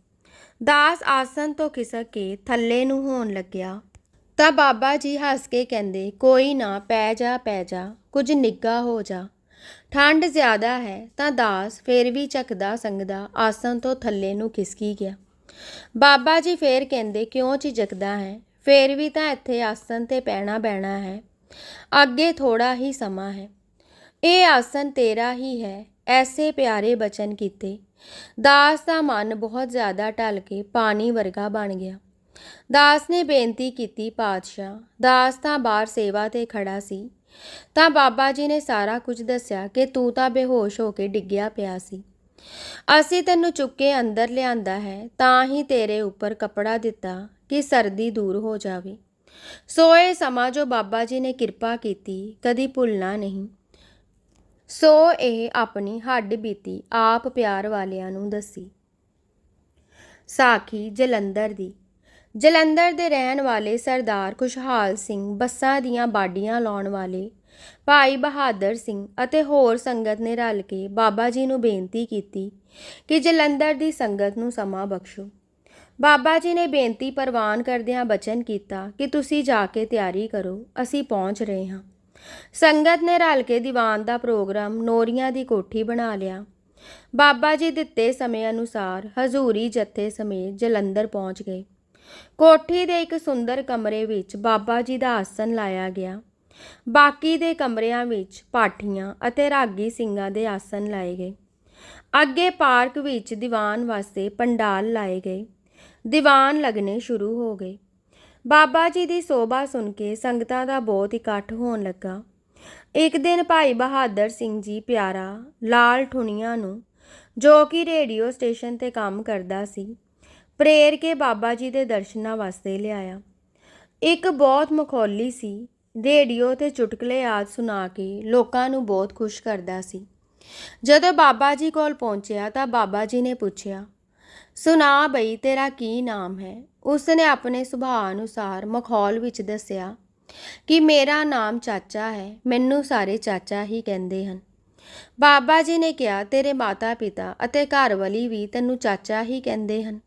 ਦਾਸ ਆਸਨ ਤੋਂ ਖਿਸਕ ਕੇ ਥੱਲੇ ਨੂੰ ਹੋਣ ਲੱਗਿਆ। ਤਾਂ ਬਾਬਾ ਜੀ ਹੱਸ ਕੇ ਕਹਿੰਦੇ, ਕੋਈ ਨਾ, ਪੈ ਜਾ ਪੈ ਜਾ, ਕੁਝ ਨਿੱਗਾ ਹੋ ਜਾ। ਠੰਡ ਜ਼ਿਆਦਾ ਹੈ ਤਾਂ ਦਾਸ ਫੇਰ ਵੀ ਚੱਕਦਾ ਸੰਗਦਾ ਆਸਨ ਤੋਂ ਥੱਲੇ ਨੂੰ ਖਿਸਕੀ ਗਿਆ। ਬਾਬਾ ਜੀ ਫੇਰ ਕਹਿੰਦੇ, ਕਿਉਂ ਝਿਜਕਦਾ ਹੈ? ਫੇਰ ਵੀ ਤਾਂ ਇੱਥੇ ਆਸਨ ਤੇ ਪੈਣਾ ਬੈਣਾ ਹੈ। ਅੱਗੇ ਥੋੜਾ ਹੀ ਸਮਾਂ ਹੈ। ਇਹ ਆਸਨ ਤੇਰਾ ਹੀ ਹੈ। ਐਸੇ ਪਿਆਰੇ ਬਚਨ ਕੀਤੇ। ਦਾਸ ਦਾ ਮਨ ਬਹੁਤ ਜ਼ਿਆਦਾ ਢਲ ਕੇ ਪਾਣੀ ਵਰਗਾ ਬਣ ਗਿਆ। ਦਾਸ ਨੇ ਬੇਨਤੀ ਕੀਤੀ ਪਾਤਸ਼ਾਹ, ਦਾਸ ਤਾਂ ਬਾਹਰ ਸੇਵਾ ਤੇ ਖੜਾ ਸੀ। ਤਾਂ ਬਾਬਾ ਜੀ ਨੇ ਸਾਰਾ ਕੁਝ ਦੱਸਿਆ ਕਿ ਤੂੰ ਤਾਂ ਬੇਹੋਸ਼ ਹੋ ਕੇ ਡਿੱਗਿਆ ਪਿਆ ਸੀ। ਅਸੀਂ ਤੈਨੂੰ ਚੁੱਕ ਕੇ ਅੰਦਰ ਲਿਆਂਦਾ ਹੈ, ਤਾਂ ਹੀ ਤੇਰੇ ਉੱਪਰ ਕਪੜਾ ਦਿੱਤਾ ਕਿ ਸਰਦੀ ਦੂਰ ਹੋ ਜਾਵੇ। ਸੋ ਇਹ ਸਮਾਂ ਜੋ ਬਾਬਾ ਜੀ ਨੇ ਕਿਰਪਾ ਕੀਤੀ, ਕਦੀ ਭੁੱਲਣਾ ਨਹੀਂ। ਸੋ ਇਹ ਆਪਣੀ ਹੱਡ ਬੀਤੀ ਆਪ ਪਿਆਰ ਵਾਲਿਆਂ ਨੂੰ ਦੱਸੀ। ਸਾਖੀ ਜਲੰਧਰ ਦੀ। ਜਲੰਧਰ ਦੇ ਰਹਿਣ ਵਾਲੇ ਸਰਦਾਰ ਖੁਸ਼ਹਾਲ ਸਿੰਘ ਬੱਸਾਂ ਦੀਆਂ ਬਾਡੀਆਂ ਲਾਉਣ ਵਾਲੇ ਭਾਈ ਬਹਾਦਰ ਸਿੰਘ ਅਤੇ ਹੋਰ ਸੰਗਤ ਨੇ ਰਲ ਕੇ ਬਾਬਾ ਜੀ ਨੂੰ ਬੇਨਤੀ ਕੀਤੀ ਕਿ ਜਲੰਧਰ ਦੀ ਸੰਗਤ ਨੂੰ ਸਮਾਂ ਬਖਸ਼ੋ। ਬਾਬਾ ਜੀ ਨੇ ਬੇਨਤੀ ਪ੍ਰਵਾਨ ਕਰਦਿਆਂ ਬਚਨ ਕੀਤਾ ਕਿ ਤੁਸੀਂ ਜਾ ਕੇ ਤਿਆਰੀ ਕਰੋ, ਅਸੀਂ ਪਹੁੰਚ ਰਹੇ ਹਾਂ। ਸੰਗਤ ਨੇ ਰਲ ਕੇ ਦੀਵਾਨ ਦਾ ਪ੍ਰੋਗਰਾਮ ਨੋਰੀਆਂ ਦੀ ਕੋਠੀ ਬਣਾ ਲਿਆ। ਬਾਬਾ ਜੀ ਦਿੱਤੇ ਸਮੇਂ ਅਨੁਸਾਰ ਹਜ਼ੂਰੀ ਜੱਥੇ ਸਮੇਤ ਜਲੰਧਰ ਪਹੁੰਚ ਗਏ। ਕੋਠੀ ਦੇ ਇੱਕ ਸੁੰਦਰ ਕਮਰੇ ਵਿੱਚ ਬਾਬਾ ਜੀ ਦਾ ਆਸਨ ਲਾਇਆ ਗਿਆ। ਬਾਕੀ ਦੇ ਕਮਰਿਆਂ ਵਿੱਚ ਪਾਠੀਆਂ ਅਤੇ ਰਾਗੀ ਸਿੰਘਾਂ ਦੇ ਆਸਨ ਲਾਏ ਗਏ। ਅੱਗੇ ਪਾਰਕ ਵਿੱਚ ਦੀਵਾਨ ਵਾਸਤੇ ਪੰਡਾਲ ਲਾਏ ਗਏ। ਦੀਵਾਨ ਲੱਗਣੇ ਸ਼ੁਰੂ ਹੋ ਗਏ। ਬਾਬਾ ਜੀ ਦੀ ਸੋਭਾ ਸੁਣ ਕੇ ਸੰਗਤਾਂ ਦਾ ਬਹੁਤ ਇਕੱਠ ਹੋਣ ਲੱਗਾ। ਇੱਕ ਦਿਨ ਭਾਈ ਬਹਾਦਰ ਸਿੰਘ ਜੀ ਪਿਆਰਾ, ਲਾਲ ਠੁਣੀਆਂ ਨੂੰ, ਜੋ ਕਿ ਰੇਡੀਓ ਸਟੇਸ਼ਨ ਤੇ ਕੰਮ ਕਰਦਾ ਸੀ ਪ੍ਰੇਰ ਕੇ ਬਾਬਾ ਜੀ ਦੇ ਦਰਸ਼ਨਾਂ ਵਾਸਤੇ ਲਿਆਇਆ। ਇੱਕ ਬਹੁਤ ਮਖੌਲੀ ਸੀ। ਰੇਡੀਓ ਤੇ ਚੁਟਕਲੇ ਆਦ ਸੁਣਾ ਕੇ ਲੋਕਾਂ ਨੂੰ ਬਹੁਤ ਖੁਸ਼ ਕਰਦਾ ਸੀ। ਜਦੋਂ ਬਾਬਾ ਜੀ ਕੋਲ ਪਹੁੰਚਿਆ ਤਾਂ ਬਾਬਾ ਜੀ ਨੇ ਪੁੱਛਿਆ, ਸੁਣਾ ਬਈ, ਤੇਰਾ ਕੀ ਨਾਮ ਹੈ? ਉਸ ਨੇ ਆਪਣੇ ਸੁਭਾਅ ਅਨੁਸਾਰ ਮਖੌਲ ਵਿੱਚ ਦੱਸਿਆ, ਕਿ ਮੇਰਾ ਨਾਮ ਚਾਚਾ ਹੈ, ਮੈਨੂੰ ਸਾਰੇ ਚਾਚਾ ਹੀ ਕਹਿੰਦੇ ਹਨ। ਬਾਬਾ ਜੀ ਨੇ ਕਿਹਾ, ਤੇਰੇ ਮਾਤਾ ਪਿਤਾ ਅਤੇ ਘਰਵਾਲੀ ਵੀ ਤੈਨੂੰ ਚਾਚਾ ਹੀ ਕਹਿੰਦੇ ਹਨ।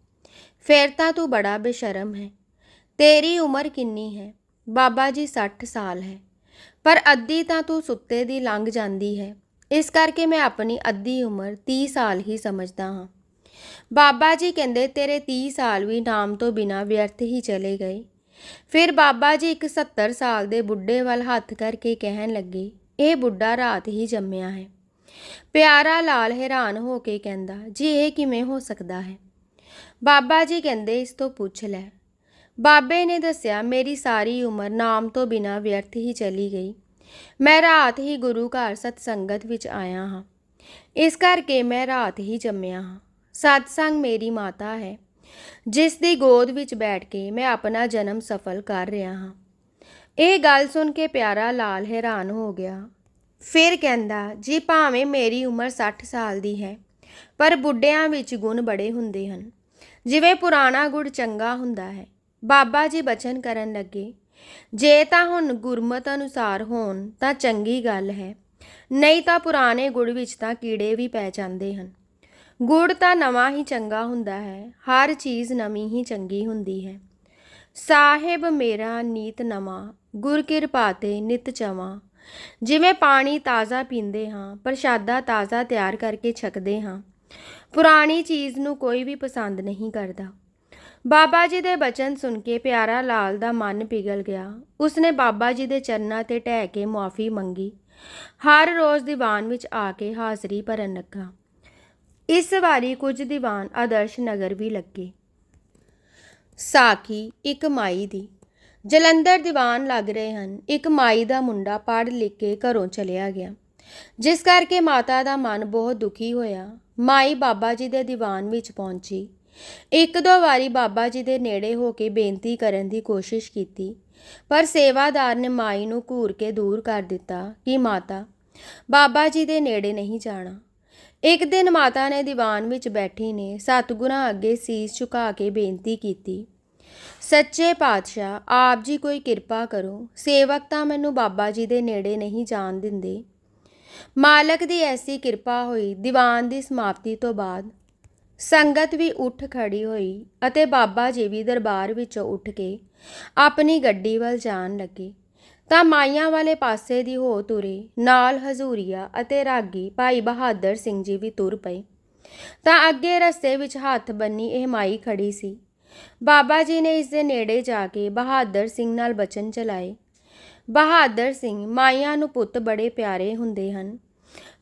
ਫਿਰ ਤਾਂ ਤੂੰ ਬੜਾ ਬੇਸ਼ਰਮ ਹੈ। ਤੇਰੀ ਉਮਰ ਕਿੰਨੀ ਹੈ? ਬਾਬਾ ਜੀ 60 ਸਾਲ ਹੈ। ਪਰ ਅੱਧੀ ਤਾਂ ਤੂੰ ਸੁੱਤੇ ਦੀ ਲੰਘ ਜਾਂਦੀ ਹੈ। ਇਸ ਕਰਕੇ ਮੈਂ ਆਪਣੀ ਅੱਧੀ ਉਮਰ 30 ਸਾਲ ਹੀ ਸਮਝਦਾ ਹਾਂ। ਬਾਬਾ ਜੀ ਕਹਿੰਦੇ ਤੇਰੇ 30 ਸਾਲ ਵੀ ਨਾਮ ਤੋਂ ਬਿਨਾ ਵਿਅਰਥ ਹੀ ਚਲੇ ਗਏ। ਫਿਰ ਬਾਬਾ ਜੀ ਇੱਕ 70 ਸਾਲ ਦੇ ਬੁੱਢੇ ਵੱਲ ਹੱਥ ਕਰਕੇ ਕਹਿਣ ਲੱਗੇ, ਇਹ ਬੁੱਢਾ ਰਾਤ ਹੀ ਜੰਮਿਆ ਹੈ। ਪਿਆਰਾ ਲਾਲ ਹੈਰਾਨ ਹੋ ਕੇ ਕਹਿੰਦਾ, ਜੀ ਇਹ ਕਿਵੇਂ ਹੋ ਸਕਦਾ ਹੈ? ਬਾਬਾ ਜੀ ਕਹਿੰਦੇ ਇਸ ਤੋਂ ਪੁੱਛ ਲੈ। ਬਾਬੇ ਨੇ ਦੱਸਿਆ, ਮੇਰੀ ਸਾਰੀ ਉਮਰ ਨਾਮ ਤੋਂ ਬਿਨਾ ਵਿਅਰਥ ਹੀ ਚਲੀ ਗਈ। ਮੈਂ ਰਾਤ ਹੀ ਗੁਰੂ ਘਰ ਸਤਸੰਗਤ ਵਿੱਚ ਆਇਆ ਹਾਂ। ਇਸ ਕਰਕੇ ਮੈਂ ਰਾਤ ਹੀ ਜੰਮਿਆ ਹਾਂ। ਸਤਸੰਗ ਮੇਰੀ ਮਾਤਾ ਹੈ। ਜਿਸ ਦੀ ਗੋਦ ਵਿੱਚ ਬੈਠ ਕੇ ਮੈਂ ਆਪਣਾ ਜਨਮ ਸਫਲ ਕਰ ਰਿਹਾ ਹਾਂ। ਇਹ ਗੱਲ ਸੁਣ ਕੇ ਪਿਆਰਾ ਲਾਲ ਹੈਰਾਨ ਹੋ ਗਿਆ। ਫਿਰ ਕਹਿੰਦਾ, ਜੀ ਭਾਵੇਂ ਮੇਰੀ ਉਮਰ 60 ਸਾਲ ਦੀ ਹੈ, ਪਰ ਬੁੱਢਿਆਂ ਵਿੱਚ ਗੁਣ ਬੜੇ ਹੁੰਦੇ ਹਨ। ਜਿਵੇਂ ਪੁਰਾਣਾ ਗੁੜ ਚੰਗਾ ਹੁੰਦਾ ਹੈ। ਬਾਬਾ ਜੀ ਬਚਨ ਕਰਨ ਲੱਗੇ, ਜੇ ਤਾਂ ਹੁਣ ਗੁਰਮਤ ਅਨੁਸਾਰ ਹੋਣ ਤਾਂ ਚੰਗੀ ਗੱਲ ਹੈ, ਨਹੀਂ ਤਾਂ ਪੁਰਾਣੇ ਗੁੜ ਵਿੱਚ ਤਾਂ ਕੀੜੇ ਵੀ ਪੈ ਜਾਂਦੇ ਹਨ। ਗੁੜ ਤਾਂ ਨਵਾਂ ਹੀ ਚੰਗਾ ਹੁੰਦਾ ਹੈ, ਹਰ ਚੀਜ਼ ਨਵੀਂ ਹੀ ਚੰਗੀ ਹੁੰਦੀ ਹੈ। ਸਾਹਿਬ ਮੇਰਾ ਨੀਤ ਨਵਾਂ, ਗੁਰ ਕਿਰਪਾ ਤੇ ਨਿਤ ਚਵਾਂ। ਜਿਵੇਂ ਪਾਣੀ ਤਾਜ਼ਾ ਪੀਂਦੇ ਹਾਂ, ਪ੍ਰਸ਼ਾਦਾ ਤਾਜ਼ਾ ਤਿਆਰ ਕਰਕੇ ਛਕਦੇ ਹਾਂ ਪੁਰਾਣੀ ਚੀਜ਼ ਨੂੰ ਕੋਈ ਵੀ ਪਸੰਦ ਨਹੀਂ ਕਰਦਾ। ਬਾਬਾ ਜੀ ਦੇ ਬਚਨ ਸੁਣ ਕੇ ਪਿਆਰਾ ਲਾਲ ਦਾ ਮਨ ਪਿਘਲ ਗਿਆ। ਉਸਨੇ ਬਾਬਾ ਜੀ ਦੇ ਚਰਨਾਂ ਤੇ ਢਹਿ ਕੇ ਮੁਆਫੀ ਮੰਗੀ। ਹਰ ਰੋਜ਼ ਦੀਵਾਨ ਵਿੱਚ ਆ ਕੇ ਹਾਜ਼ਰੀ ਭਰਨ ਲੱਗਾ। ਇਸ ਵਾਰੀ ਕੁਝ ਦੀਵਾਨ ਆਦਰਸ਼ ਨਗਰ ਵੀ ਲੱਗੇ। ਸਾਖੀ ਇੱਕ ਮਾਈ ਦੀ। ਜਲੰਧਰ ਦੀਵਾਨ ਲੱਗ ਰਹੇ ਹਨ। ਇੱਕ ਮਾਈ ਦਾ ਮੁੰਡਾ ਪੜ੍ਹ ਲਿਖ ਕੇ ਘਰੋਂ ਚਲਿਆ ਗਿਆ। ਜਿਸ ਕਰਕੇ ਮਾਤਾ ਦਾ ਮਨ ਬਹੁਤ ਦੁਖੀ ਹੋਇਆ। ਮਾਈ ਬਾਬਾ ਜੀ ਦੇ ਦੀਵਾਨ ਵਿੱਚ ਪਹੁੰਚੀ। ਇੱਕ ਦੋ ਵਾਰੀ ਬਾਬਾ ਜੀ ਦੇ ਨੇੜੇ ਹੋ ਕੇ ਬੇਨਤੀ ਕਰਨ ਦੀ ਕੋਸ਼ਿਸ਼ ਕੀਤੀ, ਪਰ ਸੇਵਾਦਾਰ ਨੇ ਮਾਈ ਨੂੰ ਘੂਰ ਕੇ ਦੂਰ ਕਰ ਦਿੱਤਾ ਕਿ ਮਾਤਾ, ਬਾਬਾ ਜੀ ਦੇ ਨੇੜੇ ਨਹੀਂ ਜਾਣਾ। ਇੱਕ ਦਿਨ ਮਾਤਾ ਨੇ ਦੀਵਾਨ ਵਿੱਚ ਬੈਠੀ ਨੇ, ਸਤਿਗੁਰਾਂ ਅੱਗੇ ਸੀਸ ਝੁਕਾ ਕੇ ਬੇਨਤੀ ਕੀਤੀ। ਸੱਚੇ ਪਾਤਸ਼ਾਹ, ਆਪ ਜੀ ਕੋਈ ਕਿਰਪਾ ਕਰੋ। ਸੇਵਕ ਤਾਂ ਮੈਨੂੰ ਬਾਬਾ ਜੀ ਦੇ ਨੇੜੇ ਨਹੀਂ ਜਾਣ ਦਿੰਦੇ। ਮਾਲਕ ਦੀ ਐਸੀ ਕਿਰਪਾ ਹੋਈ, ਦੀਵਾਨ ਦੀ ਸਮਾਪਤੀ ਤੋਂ ਬਾਅਦ। ਸੰਗਤ ਵੀ ਉੱਠ ਖੜੀ ਹੋਈ ਅਤੇ ਬਾਬਾ ਜੀ ਵੀ ਦਰਬਾਰ ਵਿੱਚੋਂ ਉੱਠ ਕੇ ਆਪਣੀ ਗੱਡੀ ਵੱਲ ਜਾਣ ਲੱਗੇ। ਤਾਂ ਮਾਈਆਂ ਵਾਲੇ ਪਾਸੇ ਦੀ ਹੋ ਤੁਰੇ ਨਾਲ ਹਜ਼ੂਰੀਆ ਅਤੇ ਰਾਗੀ ਭਾਈ ਬਹਾਦਰ ਸਿੰਘ ਜੀ ਵੀ ਤੁਰ ਪਏ। ਤਾਂ ਅੱਗੇ ਰਸਤੇ ਵਿੱਚ ਹੱਥ ਬੰਨੀ ਇਹ ਮਾਈ ਖੜੀ ਸੀ। ਬਾਬਾ ਜੀ ਨੇ ਇਸ ਦੇ ਨੇੜੇ ਜਾ ਕੇ ਬਹਾਦਰ ਸਿੰਘ ਨਾਲ ਬਚਨ ਚਲਾਏ। ਬਹਾਦਰ ਸਿੰਘ ਮਾਈਆਂ ਨੂੰ ਪੁੱਤ ਬੜੇ ਪਿਆਰੇ ਹੁੰਦੇ ਹਨ।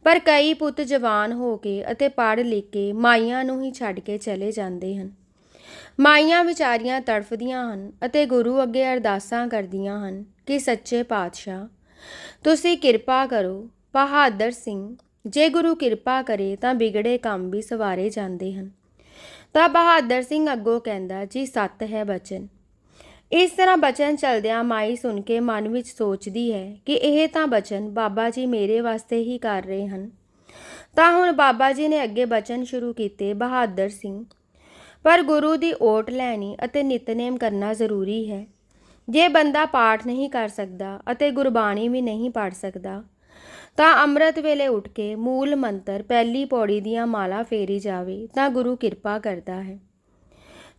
ਪਰ ਕਈ ਪੁੱਤ ਜਵਾਨ ਹੋ ਕੇ ਅਤੇ ਪੜ੍ਹ ਲਿਖ ਕੇ ਮਾਈਆਂ ਨੂੰ ਹੀ ਛੱਡ ਕੇ ਚਲੇ ਜਾਂਦੇ ਹਨ। ਮਾਈਆਂ ਵਿਚਾਰੀਆਂ ਤੜਫਦੀਆਂ ਹਨ ਅਤੇ ਗੁਰੂ ਅੱਗੇ ਅਰਦਾਸਾਂ ਕਰਦੀਆਂ ਹਨ ਕਿ, ਸੱਚੇ ਪਾਤਸ਼ਾਹ, ਤੁਸੀਂ ਕਿਰਪਾ ਕਰੋ, ਬਹਾਦਰ ਸਿੰਘ, ਜੇ ਗੁਰੂ ਕਿਰਪਾ ਕਰੇ ਤਾਂ ਵਿਗੜੇ ਕੰਮ ਵੀ ਸਵਾਰੇ ਜਾਂਦੇ ਹਨ। ਤਾਂ ਬਹਾਦਰ ਸਿੰਘ ਅੱਗੋਂ ਕਹਿੰਦਾ, ਜੀ, ਸੱਤ ਹੈ ਬਚਨ। ਇਸ ਤਰ੍ਹਾਂ ਬਚਨ ਚਲਦਿਆਂ ਮਾਈ ਸੁਣ ਕੇ ਮਨ ਵਿੱਚ ਸੋਚਦੀ ਹੈ ਕਿ ਇਹ ਤਾਂ ਬਚਨ ਬਾਬਾ ਜੀ ਮੇਰੇ ਵਾਸਤੇ ਹੀ ਕਰ ਰਹੇ ਹਨ। ਤਾਂ ਹੁਣ ਬਾਬਾ ਜੀ ਨੇ ਅੱਗੇ ਬਚਨ ਸ਼ੁਰੂ ਕੀਤੇ, ਬਹਾਦਰ ਸਿੰਘ। ਪਰ ਗੁਰੂ ਦੀ ਓਟ ਲੈਣੀ ਅਤੇ ਨਿਤਨੇਮ ਕਰਨਾ ਜ਼ਰੂਰੀ ਹੈ। ਜੇ ਬੰਦਾ ਪਾਠ ਨਹੀਂ ਕਰ ਸਕਦਾ ਅਤੇ ਗੁਰਬਾਣੀ ਵੀ ਨਹੀਂ ਪੜ ਸਕਦਾ, ਤਾਂ ਅੰਮ੍ਰਿਤ ਵੇਲੇ ਉੱਠ ਕੇ ਮੂਲ ਮੰਤਰ ਪਹਿਲੀ ਪੌੜੀ ਦੀਆਂ ਮਾਲਾ ਫੇਰੀ ਜਾਵੇ ਤਾਂ ਗੁਰੂ ਕਿਰਪਾ ਕਰਦਾ ਹੈ।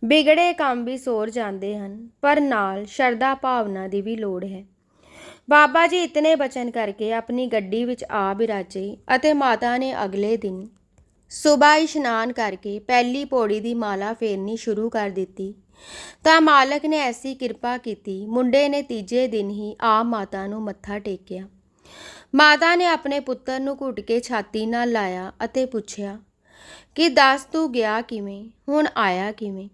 ਵਿਗੜੇ ਕੰਮ ਵੀ ਸੋਰ ਜਾਂਦੇ ਹਨ, ਪਰ ਨਾਲ ਸ਼ਰਧਾ ਭਾਵਨਾ ਦੀ ਵੀ ਲੋੜ ਹੈ। ਬਾਬਾ ਜੀ ਇਤਨੇ ਬਚਨ ਕਰਕੇ ਆਪਣੀ ਗੱਡੀ ਵਿੱਚ ਆ ਬਿਰਾਜੇ ਅਤੇ ਮਾਤਾ ਨੇ ਅਗਲੇ ਦਿਨ ਸੁਬਾ ਇਸ਼ਨਾਨ ਕਰਕੇ ਪਹਿਲੀ ਪੌੜੀ ਦੀ ਮਾਲਾ ਫੇਰਨੀ ਸ਼ੁਰੂ ਕਰ ਦਿੱਤੀ। ਤਾਂ ਮਾਲਕ ਨੇ ਐਸੀ ਕਿਰਪਾ ਕੀਤੀ, ਮੁੰਡੇ ਨੇ ਤੀਜੇ ਦਿਨ ਹੀ ਆ ਮਾਤਾ ਨੂੰ ਮੱਥਾ ਟੇਕਿਆ। ਮਾਤਾ ਨੇ ਆਪਣੇ ਪੁੱਤਰ ਨੂੰ ਘੁੱਟ ਕੇ ਛਾਤੀ ਨਾਲ ਲਾਇਆ ਅਤੇ ਪੁੱਛਿਆ ਕਿ, ਦੱਸ ਤੂੰ ਗਿਆ ਕਿਵੇਂ? ਹੁਣ ਆਇਆ ਕਿਵੇਂ?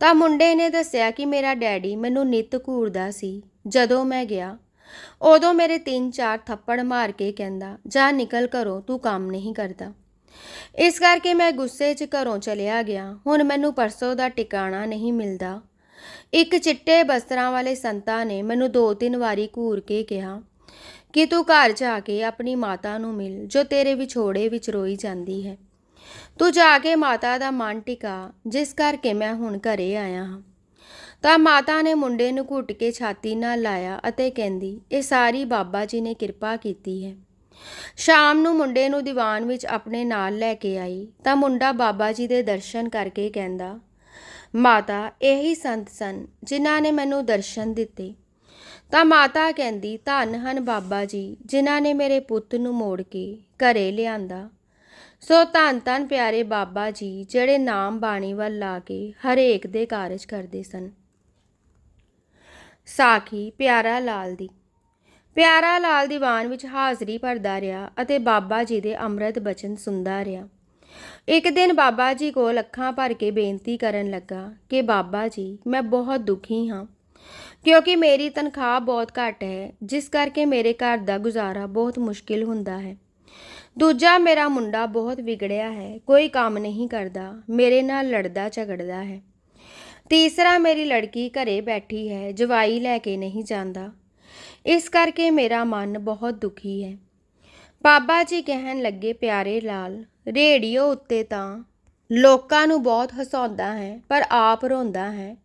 ਤਾਂ ਮੁੰਡੇ ਨੇ ਦੱਸਿਆ ਕਿ ਮੇਰਾ ਡੈਡੀ ਮੈਨੂੰ ਨਿੱਤ ਘੂਰਦਾ ਸੀ। ਜਦੋਂ ਮੈਂ ਗਿਆ, ਉਦੋਂ ਮੇਰੇ ਤਿੰਨ ਚਾਰ ਥੱਪੜ ਮਾਰ ਕੇ ਕਹਿੰਦਾ, ਜਾ ਨਿਕਲ ਘਰੋਂ, ਤੂੰ ਕੰਮ ਨਹੀਂ ਕਰਦਾ। ਇਸ ਕਰਕੇ ਮੈਂ ਗੁੱਸੇ 'ਚ ਘਰੋਂ ਚਲਿਆ ਗਿਆ। ਹੁਣ ਮੈਨੂੰ ਪਰਸੋਂ ਦਾ ਟਿਕਾਣਾ ਨਹੀਂ ਮਿਲਦਾ। ਇੱਕ ਚਿੱਟੇ ਬਸਤਰਾਂ ਵਾਲੇ ਸੰਤਾ ਨੇ ਮੈਨੂੰ ਦੋ ਤਿੰਨ ਵਾਰੀ ਘੂਰ ਕੇ ਕਿਹਾ ਕਿ ਤੂੰ ਘਰ ਜਾ ਕੇ ਆਪਣੀ ਮਾਤਾ ਨੂੰ ਮਿਲ, ਜੋ ਤੇਰੇ ਵਿਛੋੜੇ ਵਿੱਚ ਰੋਈ ਜਾਂਦੀ ਹੈ। ਤੂੰ ਜਾ ਕੇ ਮਾਤਾ ਦਾ ਮਨ ਟਿਕਾ, ਜਿਸ ਕਰਕੇ ਮੈਂ ਹੁਣ ਘਰੇ ਆਇਆ ਹਾਂ। ਤਾਂ ਮਾਤਾ ਨੇ ਮੁੰਡੇ ਨੂੰ ਘੁੱਟ ਕੇ ਛਾਤੀ ਨਾਲ ਲਾਇਆ ਅਤੇ ਕਹਿੰਦੀ, ਇਹ ਸਾਰੀ ਬਾਬਾ ਜੀ ਨੇ ਕਿਰਪਾ ਕੀਤੀ ਹੈ। ਸ਼ਾਮ ਨੂੰ ਮੁੰਡੇ ਨੂੰ ਦੀਵਾਨ ਵਿੱਚ ਆਪਣੇ ਨਾਲ ਲੈ ਕੇ ਆਈ, ਤਾਂ ਮੁੰਡਾ ਬਾਬਾ ਜੀ ਦੇ ਦਰਸ਼ਨ ਕਰਕੇ ਕਹਿੰਦਾ, ਮਾਤਾ, ਇਹੀ ਸੰਤ ਸਨ ਜਿਨ੍ਹਾਂ ਨੇ ਮੈਨੂੰ ਦਰਸ਼ਨ ਦਿੱਤੇ। ਤਾਂ ਮਾਤਾ ਕਹਿੰਦੀ, ਧੰਨ ਹਨ ਬਾਬਾ ਜੀ, ਜਿਨ੍ਹਾਂ ਨੇ ਮੇਰੇ ਪੁੱਤ ਨੂੰ ਮੋੜ ਕੇ ਘਰੇ ਲਿਆਂਦਾ। ਸੋ ਧੰਨ ਧੰਨ ਪਿਆਰੇ ਬਾਬਾ ਜੀ, ਜਿਹੜੇ ਨਾਮ ਬਾਣੀ ਵੱਲ ਲਾ ਕੇ ਹਰੇਕ ਦੇ ਕਾਰਜ ਕਰਦੇ ਸਨ। ਸਾਖੀ ਪਿਆਰਾ ਲਾਲ ਦੀ। ਪਿਆਰਾ ਲਾਲ ਦੀਵਾਨ ਵਿੱਚ ਹਾਜ਼ਰੀ ਭਰਦਾ ਰਿਹਾ ਅਤੇ ਬਾਬਾ ਜੀ ਦੇ ਅੰਮ੍ਰਿਤ ਬਚਨ ਸੁਣਦਾ ਰਿਹਾ। ਇੱਕ ਦਿਨ ਬਾਬਾ ਜੀ ਕੋਲ ਅੱਖਾਂ ਭਰ ਕੇ ਬੇਨਤੀ ਕਰਨ ਲੱਗਾ ਕਿ ਬਾਬਾ ਜੀ, ਮੈਂ ਬਹੁਤ ਦੁਖੀ ਹਾਂ, ਕਿਉਂਕਿ ਮੇਰੀ ਤਨਖਾਹ ਬਹੁਤ ਘੱਟ ਹੈ, ਜਿਸ ਕਰਕੇ ਮੇਰੇ ਘਰ ਦਾ ਗੁਜ਼ਾਰਾ ਬਹੁਤ ਮੁਸ਼ਕਿਲ ਹੁੰਦਾ ਹੈ। ਦੂਜਾ ਮੇਰਾ ਮੁੰਡਾ ਬਹੁਤ ਵਿਗੜਿਆ ਹੈ, ਕੋਈ ਕੰਮ ਨਹੀਂ ਕਰਦਾ, ਮੇਰੇ ਨਾਲ ਲੜਦਾ ਝਗੜਦਾ ਹੈ। ਤੀਸਰਾ ਮੇਰੀ ਲੜਕੀ ਘਰੇ ਬੈਠੀ ਹੈ, ਜਵਾਈ ਲੈ ਕੇ ਨਹੀਂ ਜਾਂਦਾ। ਇਸ ਕਰਕੇ ਮੇਰਾ ਮਨ ਬਹੁਤ ਦੁਖੀ ਹੈ। ਬਾਬਾ ਜੀ ਕਹਿਣ ਲੱਗੇ, ਪਿਆਰੇ ਲਾਲ, ਰੇਡੀਓ ਉੱਤੇ ਤਾਂ ਲੋਕਾਂ ਨੂੰ ਬਹੁਤ ਹਸਾਉਂਦਾ ਹੈ, ਪਰ ਆਪ ਰੋਂਦਾ ਹੈ।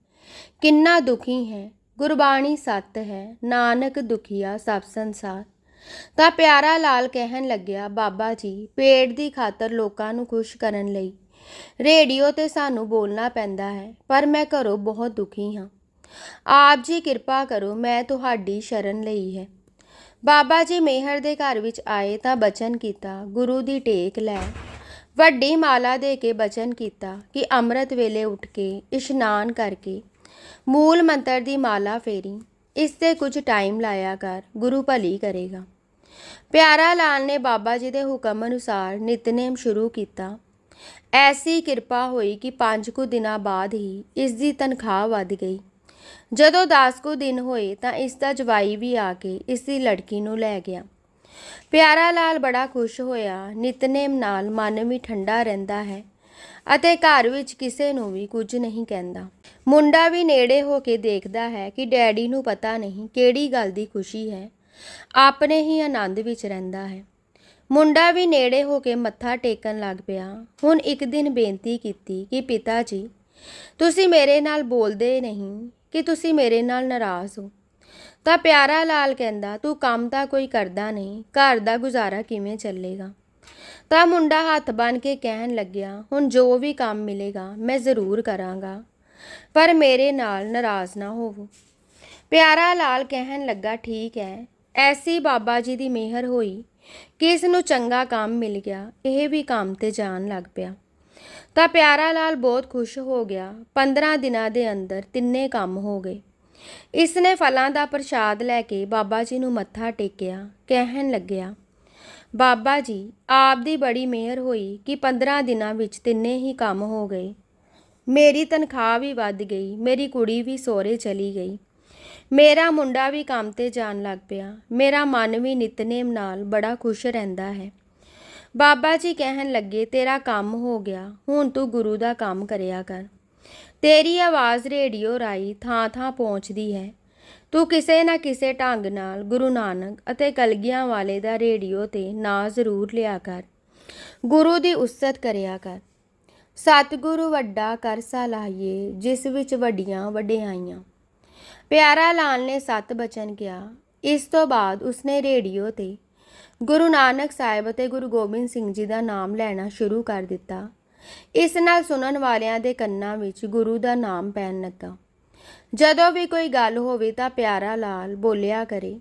ਕਿੰਨਾ ਦੁਖੀ ਹੈ, ਗੁਰਬਾਣੀ ਸੱਤ ਹੈ, ਨਾਨਕ ਦੁਖੀਆ ਸਭ ਸੰਸਾਰ। ਤਾਂ ਪਿਆਰਾ ਲਾਲ ਕਹਿਣ ਲੱਗਿਆ, ਬਾਬਾ ਜੀ, ਪੇਟ ਦੀ ਖਾਤਰ ਲੋਕਾਂ ਨੂੰ ਖੁਸ਼ ਕਰਨ ਲਈ ਰੇਡੀਓ ਤੇ ਸਾਨੂੰ ਬੋਲਣਾ ਪੈਂਦਾ ਹੈ, ਪਰ ਮੈਂ ਘਰੋਂ ਬਹੁਤ ਦੁਖੀ ਹਾਂ। ਆਪ ਜੀ ਕਿਰਪਾ ਕਰੋ, ਮੈਂ ਤੁਹਾਡੀ ਸ਼ਰਨ ਲਈ ਹੈ। ਬਾਬਾ ਜੀ ਮੇਹਰ ਦੇ ਘਰ ਵਿੱਚ ਆਏ ਤਾਂ ਬਚਨ ਕੀਤਾ, ਗੁਰੂ ਦੀ ਟੇਕ ਲੈ। ਵੱਡੀ ਮਾਲਾ ਦੇ ਕੇ ਬਚਨ ਕੀਤਾ ਕਿ ਅੰਮ੍ਰਿਤ ਵੇਲੇ ਉੱਠ ਕੇ ਇਸ਼ਨਾਨ ਕਰਕੇ ਮੂਲ ਮੰਤਰ ਦੀ ਮਾਲਾ ਫੇਰੀ। ਇਸ ਤੇ ਕੁਝ ਟਾਈਮ ਲਾਇਆ ਕਰ, ਗੁਰੂ ਭਲੀ ਕਰੇਗਾ। ਪਿਆਰਾ ਲਾਲ ਨੇ ਬਾਬਾ ਜੀ ਦੇ ਹੁਕਮ ਅਨੁਸਾਰ ਨਿਤਨੇਮ ਸ਼ੁਰੂ ਕੀਤਾ। ਐਸੀ ਕਿਰਪਾ ਹੋਈ ਕਿ ਪੰਜ ਕੁ ਦਿਨਾਂ ਬਾਅਦ ਹੀ ਇਸ ਦੀ ਤਨਖਾਹ ਵੱਧ ਗਈ। ਜਦੋਂ 10 ਕੁ ਦਿਨ ਹੋਏ ਤਾਂ ਇਸ ਦਾ ਜਵਾਈ ਵੀ ਆ ਕੇ ਇਸ ਦੀ ਲੜਕੀ ਨੂੰ ਲੈ ਗਿਆ। ਪਿਆਰਾ ਲਾਲ ਬੜਾ ਖੁਸ਼ ਹੋਇਆ। ਨਿਤਨੇਮ ਨਾਲ ਮਨ ਵੀ ਠੰਡਾ ਰਹਿੰਦਾ ਹੈ ਅਤੇ ਘਰ ਵਿੱਚ ਕਿਸੇ ਨੂੰ ਵੀ ਕੁਝ ਨਹੀਂ ਕਹਿੰਦਾ। ਮੁੰਡਾ ਵੀ ਨੇੜੇ ਹੋ ਕੇ ਦੇਖਦਾ ਹੈ ਕਿ ਡੈਡੀ ਨੂੰ ਪਤਾ ਨਹੀਂ ਕਿਹੜੀ ਗੱਲ ਦੀ ਖੁਸ਼ੀ ਹੈ। ਆਪਣੇ ਹੀ ਆਨੰਦ ਵਿੱਚ ਰਹਿੰਦਾ ਹੈ। ਮੁੰਡਾ ਵੀ ਨੇੜੇ ਹੋ ਕੇ ਮੱਥਾ ਟੇਕਣ ਲੱਗ ਪਿਆ। ਹੁਣ ਇੱਕ ਦਿਨ ਬੇਨਤੀ ਕੀਤੀ ਕਿ, ਪਿਤਾ ਜੀ, ਤੁਸੀਂ ਮੇਰੇ ਨਾਲ ਬੋਲਦੇ ਨਹੀਂ ਕਿ ਤੁਸੀਂ ਮੇਰੇ ਨਾਲ ਨਾਰਾਜ਼ ਹੋ। ਤਾਂ ਪਿਆਰਾ ਲਾਲ ਕਹਿੰਦਾ, ਤੂੰ ਕੰਮ ਤਾਂ ਕੋਈ ਕਰਦਾ ਨਹੀਂ, ਘਰ ਦਾ ਗੁਜ਼ਾਰਾ ਕਿਵੇਂ ਚੱਲੇਗਾ? ਤਾਂ ਮੁੰਡਾ ਹੱਥ ਬੰਨ ਕੇ ਕਹਿਣ ਲੱਗਿਆ, ਹੁਣ ਜੋ ਵੀ ਕੰਮ ਮਿਲੇਗਾ, ਮੈਂ ਜ਼ਰੂਰ ਕਰਾਂਗਾ। ਪਰ ਮੇਰੇ ਨਾਲ ਨਾਰਾਜ਼ ਨਾ ਹੋਵੋ। ਪਿਆਰਾ ਲਾਲ ਕਹਿਣ ਲੱਗਾ, ਠੀਕ ਹੈ ਐਸੀ ਬਾਬਾ ਜੀ ਦੀ ਮਿਹਰ ਹੋਈ ਕਿ ਇਸ ਨੂੰ ਚੰਗਾ ਕੰਮ ਮਿਲ ਗਿਆ, ਇਹ ਵੀ ਕੰਮ ਤੇ ਜਾਣ ਲੱਗ ਪਿਆ। ਤਾਂ ਪਿਆਰਾ ਲਾਲ ਬਹੁਤ ਖੁਸ਼ ਹੋ ਗਿਆ। 15 ਦਿਨਾਂ ਦੇ ਅੰਦਰ ਤਿੰਨੇ ਕੰਮ ਹੋ ਗਏ। ਇਸ ਨੇ ਫਲਾਂ ਦਾ ਪ੍ਰਸ਼ਾਦ ਲੈ ਕੇ ਬਾਬਾ ਜੀ ਨੂੰ ਮੱਥਾ ਟੇਕਿਆ, ਕਹਿਣ ਲੱਗਿਆ, ਬਾਬਾ ਜੀ, ਆਪ ਦੀ ਬੜੀ ਮਿਹਰ ਹੋਈ ਕਿ 15 ਦਿਨਾਂ ਵਿੱਚ ਤਿੰਨੇ ਹੀ ਕੰਮ ਹੋ ਗਏ। ਮੇਰੀ ਤਨਖਾਹ ਵੀ ਵੱਧ ਗਈ, ਮੇਰੀ ਕੁੜੀ ਵੀ ਸਹੁਰੇ ਚਲੀ ਗਈ। ਮੇਰਾ ਮੁੰਡਾ ਵੀ ਕੰਮ ਤੇ ਜਾਣ ਲੱਗ ਪਿਆ। ਮੇਰਾ ਮਨ ਵੀ ਨਿਤਨੇਮ ਨਾਲ ਬੜਾ ਖੁਸ਼ ਰਹਿੰਦਾ ਹੈ। ਬਾਬਾ ਜੀ ਕਹਿਣ ਲੱਗੇ, ਤੇਰਾ ਕੰਮ ਹੋ ਗਿਆ। ਹੁਣ ਤੂੰ ਗੁਰੂ ਦਾ ਕੰਮ ਕਰਿਆ ਕਰ। ਤੇਰੀ ਆਵਾਜ਼ ਰੇਡੀਓ ਰਾਈ ਥਾਂ-ਥਾਂ ਪਹੁੰਚਦੀ ਹੈ। ਤੂੰ ਕਿਸੇ ਨਾ ਕਿਸੇ ਢੰਗ ਨਾਲ ਗੁਰੂ ਨਾਨਕ ਅਤੇ ਕਲਗੀਆਂ ਵਾਲੇ ਦਾ ਰੇਡੀਓ ਤੇ ਨਾਂ ਜ਼ਰੂਰ ਲਿਆ ਕਰ। ਗੁਰੂ ਦੀ ਉਸਤ ਕਰਿਆ ਕਰ। ਸਤਿਗੁਰੂ ਵੱਡਾ ਕਰ ਸਲਾਹੀਏ ਜਿਸ ਵਿੱਚ ਵੱਡੀਆਂ ਵਡਿਆਈਆਂ। ਪਿਆਰਾ ਲਾਲ ਨੇ ਸਤ ਬਚਨ ਕਿਹਾ। ਇਸ ਤੋਂ ਬਾਅਦ ਉਸਨੇ ਰੇਡੀਓ ਤੇ ਗੁਰੂ ਨਾਨਕ ਸਾਹਿਬ ਅਤੇ ਗੁਰੂ ਗੋਬਿੰਦ ਸਿੰਘ ਜੀ ਦਾ ਨਾਮ ਲੈਣਾ ਸ਼ੁਰੂ ਕਰ ਦਿੱਤਾ। ਇਸ ਨਾਲ ਸੁਣਨ ਵਾਲਿਆਂ ਦੇ ਕੰਨਾਂ ਵਿੱਚ ਗੁਰੂ ਦਾ ਨਾਮ ਪੈਣ ਲੱਗਾ। ਜਦੋਂ ਵੀ ਕੋਈ ਗੱਲ ਹੋਵੇ ਤਾਂ ਪਿਆਰਾ ਲਾਲ ਬੋਲਿਆ ਕਰੇ।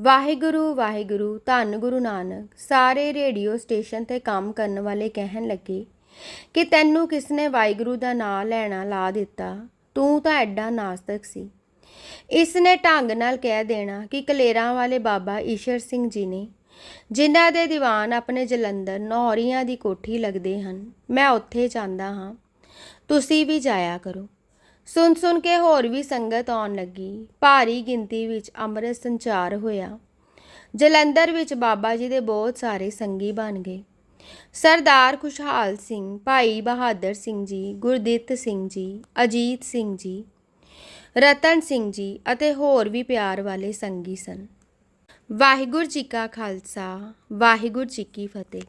ਵਾਹਿਗੁਰੂ ਵਾਹਿਗੁਰੂ, ਧੰਨ ਗੁਰੂ ਨਾਨਕ, ਸਾਰੇ ਰੇਡੀਓ ਸਟੇਸ਼ਨ ਤੇ ਕੰਮ ਕਰਨ ਵਾਲੇ ਕਹਿਣ ਲੱਗੇ ਕਿ ਤੈਨੂੰ ਕਿਸਨੇ ਵਾਹਿਗੁਰੂ ਦਾ ਨਾਮ ਲੈਣਾ ਲਾ ਦਿੱਤਾ? ਤੂੰ ਤਾਂ ਐਡਾ ਨਾਸਤਕ ਸੀ। ਇਸ ਨੇ ਢੰਗ ਨਾਲ ਕਹਿ ਦੇਣਾ ਕਿ ਕਲੇਰਾਂ ਵਾਲੇ ਬਾਬਾ ਈਸ਼ਰ ਸਿੰਘ ਜੀ ਨੇ, ਜਿਨ੍ਹਾਂ ਦੇ ਦੀਵਾਨ ਆਪਣੇ ਜਲੰਧਰ ਨੌਰੀਆਂ ਦੀ ਕੋਠੀ ਲੱਗਦੇ ਹਨ, ਮੈਂ ਉੱਥੇ ਜਾਂਦਾ ਹਾਂ। ਤੁਸੀਂ ਵੀ ਜਾਇਆ ਕਰੋ। ਸੁਣ ਸੁਣ ਕੇ ਹੋਰ ਵੀ ਸੰਗਤ ਆਉਣ ਲੱਗੀ। ਭਾਰੀ ਗਿਣਤੀ ਵਿੱਚ ਅੰਮ੍ਰਿਤ ਸੰਚਾਰ ਹੋਇਆ। ਜਲੰਧਰ ਵਿੱਚ ਬਾਬਾ ਜੀ ਦੇ ਬਹੁਤ ਸਾਰੇ ਸੰਗੀ ਬਣ ਗਏ। ਸਰਦਾਰ ਖੁਸ਼ਹਾਲ ਸਿੰਘ, ਭਾਈ ਬਹਾਦਰ ਸਿੰਘ ਜੀ, ਗੁਰਦਿੱਤ ਸਿੰਘ ਜੀ, ਅਜੀਤ ਸਿੰਘ ਜੀ ਰਤਨ ਸਿੰਘ ਜੀ ਅਤੇ ਹੋਰ ਵੀ ਪਿਆਰ ਵਾਲੇ ਸੰਗੀ ਸਨ। ਵਾਹਿਗੁਰੂ ਜੀ ਕਾ ਖਾਲਸਾ, ਵਾਹਿਗੁਰੂ ਜੀ ਕੀ ਫਤਿਹ।